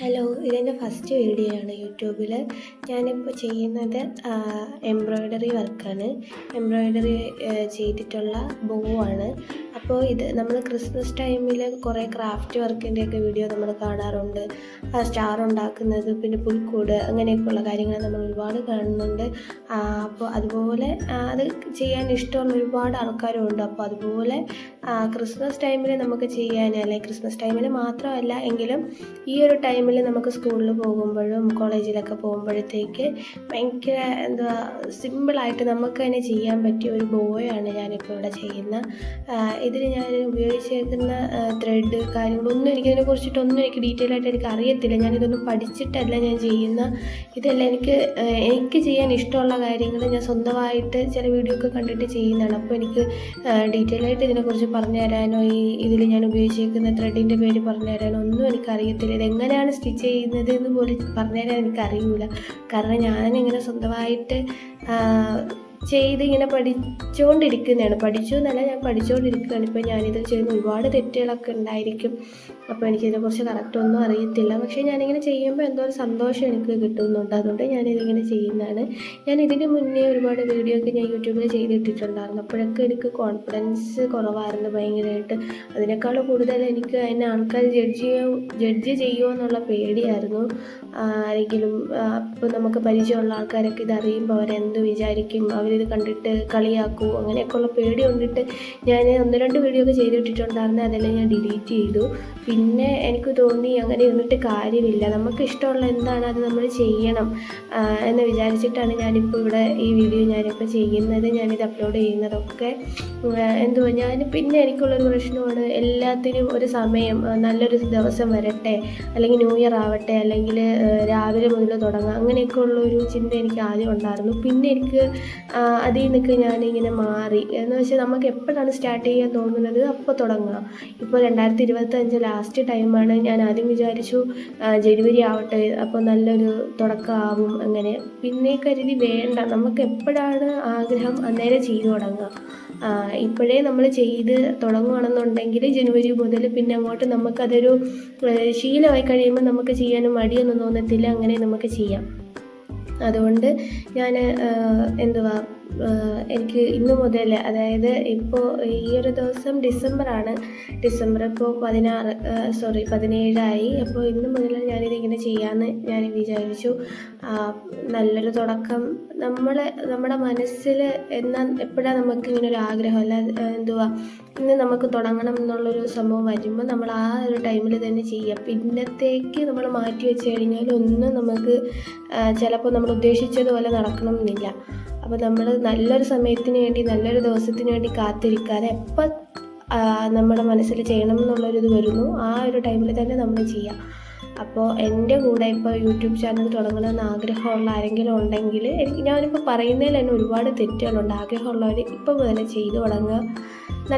Hello ഇതെന്റെ first video ആണ് യൂട്യൂബിൽ ഞാനിപ്പോൾ ചെയ്യുന്നത് എംബ്രോയ്ഡറി വർക്കാണ് എംബ്രോയ്ഡറി ചെയ്തിട്ടുള്ള ബോ ആണ്. അപ്പോൾ ഇത് നമ്മൾ ക്രിസ്മസ് ടൈമിൽ കുറേ ക്രാഫ്റ്റ് വർക്കിന്റെയൊക്കെ വീഡിയോ നമ്മൾ കാണാറുണ്ട്. സ്റ്റാർ ഉണ്ടാക്കുന്നത് പിന്നെ പുൽക്കൂട് അങ്ങനെയൊക്കെയുള്ള കാര്യങ്ങൾ നമ്മൾ ഒരുപാട് കാണുന്നുണ്ട്. അപ്പോൾ അതുപോലെ അത് ചെയ്യാൻ ഇഷ്ടമുള്ള ഒരുപാട് ആൾക്കാരും ഉണ്ട്. അപ്പോൾ അതുപോലെ ക്രിസ്മസ് ടൈമിൽ നമുക്ക് ചെയ്യാൻ അല്ലെങ്കിൽ ക്രിസ്മസ് ടൈമിൽ മാത്രമല്ല എങ്കിലും ഈ ഒരു ടൈമിൽ നമുക്ക് സ്കൂളിൽ പോകുമ്പോഴും കോളേജിലൊക്കെ പോകുമ്പോഴത്തേക്ക് ഭയങ്കര എന്താ സിമ്പിളായിട്ട് നമുക്ക് തന്നെ ചെയ്യാൻ പറ്റിയ ഒരു ബോയാണ് ഞാനിപ്പോൾ ഇവിടെ ചെയ്യുന്ന ഇതിൽ ഞാൻ ഉപയോഗിച്ചേക്കുന്ന ത്രെഡ് കാര്യങ്ങളൊന്നും എനിക്കതിനെ കുറിച്ചിട്ടൊന്നും എനിക്ക് ഡീറ്റെയിൽ ആയിട്ട് എനിക്ക് അറിയത്തില്ല. ഞാനിതൊന്നും പഠിച്ചിട്ടല്ല ഞാൻ ചെയ്യുന്ന. ഇതെല്ലാം എനിക്ക് എനിക്ക് ചെയ്യാൻ ഇഷ്ടമുള്ള കാര്യങ്ങൾ ഞാൻ സ്വന്തമായിട്ട് ചില വീഡിയോ ഒക്കെ കണ്ടിട്ട് ചെയ്യുന്നതാണ്. അപ്പോൾ എനിക്ക് ഡീറ്റെയിൽ ആയിട്ട് ഇതിനെക്കുറിച്ച് പറഞ്ഞു തരാനോ ഈ ഇതിൽ ഞാൻ ഉപയോഗിച്ചേക്കുന്ന ത്രെഡിന്റെ പേര് പറഞ്ഞു തരാനോ ഒന്നും എനിക്കറിയത്തില്ല. ഇതെങ്ങനെയാണ് സ്റ്റിച്ച് ചെയ്യുന്നത് എന്ന് പോലും പറഞ്ഞുതരാൻ എനിക്കറിയില്ല കാരണം ഞാനിങ്ങനെ സ്വന്തമായിട്ട് ചെയ്ത് ഇങ്ങനെ പഠിച്ചുകൊണ്ടിരിക്കുന്നതാണ് പഠിച്ചു എന്നല്ല ഞാൻ പഠിച്ചുകൊണ്ടിരിക്കുകയാണ് ഇപ്പോൾ ഞാനിത് ചെയ്യുന്ന ഒരുപാട് തെറ്റുകളൊക്കെ ഉണ്ടായിരിക്കും. അപ്പോൾ എനിക്കിതിനെക്കുറിച്ച് കറക്റ്റ് ഒന്നും അറിയത്തില്ല. പക്ഷേ ഞാനിങ്ങനെ ചെയ്യുമ്പോൾ എന്തോ ഒരു സന്തോഷം എനിക്ക് കിട്ടുന്നുണ്ട്. അതുകൊണ്ട് ഞാനിതിങ്ങനെ ചെയ്യുന്നതാണ്. ഞാൻ ഇതിന് മുന്നേ ഒരുപാട് വീഡിയോ ഒക്കെ ഞാൻ യൂട്യൂബിൽ ചെയ്തിട്ടിട്ടുണ്ടായിരുന്നു. അപ്പോഴൊക്കെ എനിക്ക് കോൺഫിഡൻസ് കുറവായിരുന്നു ഭയങ്കരമായിട്ട്. അതിനേക്കാൾ കൂടുതൽ എനിക്ക് അതിനെ ആൾക്കാർ ജഡ്ജ് ചെയ്യോ ജഡ്ജ് ചെയ്യുമോ എന്നുള്ള പേടിയായിരുന്നു. ആരെങ്കിലും അപ്പോൾ നമുക്ക് പരിചയമുള്ള ആൾക്കാരൊക്കെ ഇതറിയുമ്പോൾ അവരെന്ത് വിചാരിക്കും? അവരിത് കണ്ടിട്ട് കളിയാക്കൂ അങ്ങനെയൊക്കെയുള്ള പേടി കൊണ്ടിട്ട് ഞാൻ ഒന്ന് രണ്ട് വീഡിയോ ഒക്കെ ചെയ്തിട്ടിട്ടുണ്ടായിരുന്നു അതെല്ലാം ഞാൻ ഡിലീറ്റ് ചെയ്തു. പിന്നെ എനിക്ക് തോന്നി അങ്ങനെ ഇരുന്നിട്ട് കാര്യമില്ല. നമുക്ക് ഇഷ്ടമുള്ള എന്താണ് അത് നമ്മൾ ചെയ്യണം എന്ന് വിചാരിച്ചിട്ടാണ് ഞാനിപ്പോൾ ഇവിടെ ഈ വീഡിയോ ഞാനിപ്പോൾ ചെയ്യുന്നത് ഞാനിത് അപ്ലോഡ് ചെയ്യുന്നതൊക്കെ. എന്തുവാ ഞാൻ പിന്നെ എനിക്കുള്ളൊരു പ്രശ്നമാണ് എല്ലാത്തിനും ഒരു സമയം നല്ലൊരു ദിവസം വരട്ടെ അല്ലെങ്കിൽ ന്യൂ ഇയർ ആവട്ടെ അല്ലെങ്കിൽ രാവിലെ മുതൽ തുടങ്ങാം അങ്ങനെയൊക്കെ ഉള്ളൊരു ചിന്ത എനിക്ക് ആദ്യം ഉണ്ടായിരുന്നു. പിന്നെ എനിക്ക് അതിൽ നിന്നൊക്കെ ഞാനിങ്ങനെ മാറി. എന്ന് വെച്ചാൽ നമുക്ക് എപ്പോഴാണ് സ്റ്റാർട്ട് ചെയ്യാൻ തോന്നുന്നത്? അപ്പോൾ തുടങ്ങാം. ഇപ്പോൾ രണ്ടായിരത്തി ഇരുപത്തഞ്ച് ലാസ്റ്റ് ടൈമാണ് ഞാൻ ആദ്യം വിചാരിച്ചു ജനുവരി ആവട്ടെ അപ്പോൾ നല്ലൊരു തുടക്കമാവും അങ്ങനെ. പിന്നെ കരുതി വേണ്ട നമുക്ക് എപ്പോഴാണ് ആഗ്രഹം അന്നേരം ചെയ്തു തുടങ്ങുക ഇപ്പോഴേ നമ്മൾ ചെയ്ത് തുടങ്ങുകയാണെന്നുണ്ടെങ്കിൽ ജനുവരി മുതൽ പിന്നെ അങ്ങോട്ട് നമുക്കതൊരു ശീലമായി കഴിയുമ്പോൾ നമുക്ക് ചെയ്യാനും മടിയൊന്നും തോന്നത്തില്ല അങ്ങനെ നമുക്ക് ചെയ്യാം. അതുകൊണ്ട് ഞാൻ എന്തുവാ എനിക്ക് ഇന്ന് മുതൽ അതായത് ഇപ്പോൾ ഈ ഒരു ദിവസം ഡിസംബറാണ്. ഡിസംബർ ഇപ്പോൾ പതിനാറ് സോറി പതിനേഴായി. അപ്പോൾ ഇന്ന് മുതൽ ഞാനിതിങ്ങനെ ചെയ്യാമെന്ന് ഞാൻ വിചാരിച്ചു. നല്ലൊരു തുടക്കം. നമ്മൾ നമ്മുടെ മനസ്സിൽ എന്നാൽ എപ്പോഴാണ് നമുക്ക് ഇങ്ങനെ ഒരു ആഗ്രഹം? അല്ല എന്തുവാ? ഇന്ന് നമുക്ക് തുടങ്ങണം എന്നുള്ളൊരു സംഭവം വരുമ്പോൾ നമ്മൾ ആ ഒരു ടൈമിൽ തന്നെ ചെയ്യുക പിന്നത്തേക്ക് നമ്മൾ മാറ്റി വെച്ച് കഴിഞ്ഞാൽ ഒന്നും നമുക്ക് ചിലപ്പോൾ നമ്മൾ ഉദ്ദേശിച്ചതുപോലെ നടക്കണം എന്നില്ല അപ്പോൾ നമ്മൾ നല്ലൊരു സമയത്തിന് വേണ്ടി നല്ലൊരു ദിവസത്തിന് വേണ്ടി കാത്തിരിക്കാതെ എപ്പോൾ നമ്മുടെ മനസ്സിൽ ചെയ്യണം എന്നുള്ളൊരിത് വരുന്നു. ആ ഒരു ടൈമിൽ തന്നെ നമ്മൾ ചെയ്യാം. അപ്പോൾ എന്റെ കൂടെ ഇപ്പോൾ യൂട്യൂബ് ചാനൽ തുടങ്ങണമെന്ന് ആഗ്രഹമുള്ള ആരെങ്കിലും ഉണ്ടെങ്കിൽ എനിക്ക് ഞാനിപ്പോൾ പറയുന്നതിൽ തന്നെ ഒരുപാട് തെറ്റുകളുണ്ട്. ആഗ്രഹമുള്ളവർ ഇപ്പം മുതലേ ചെയ്തു തുടങ്ങുക.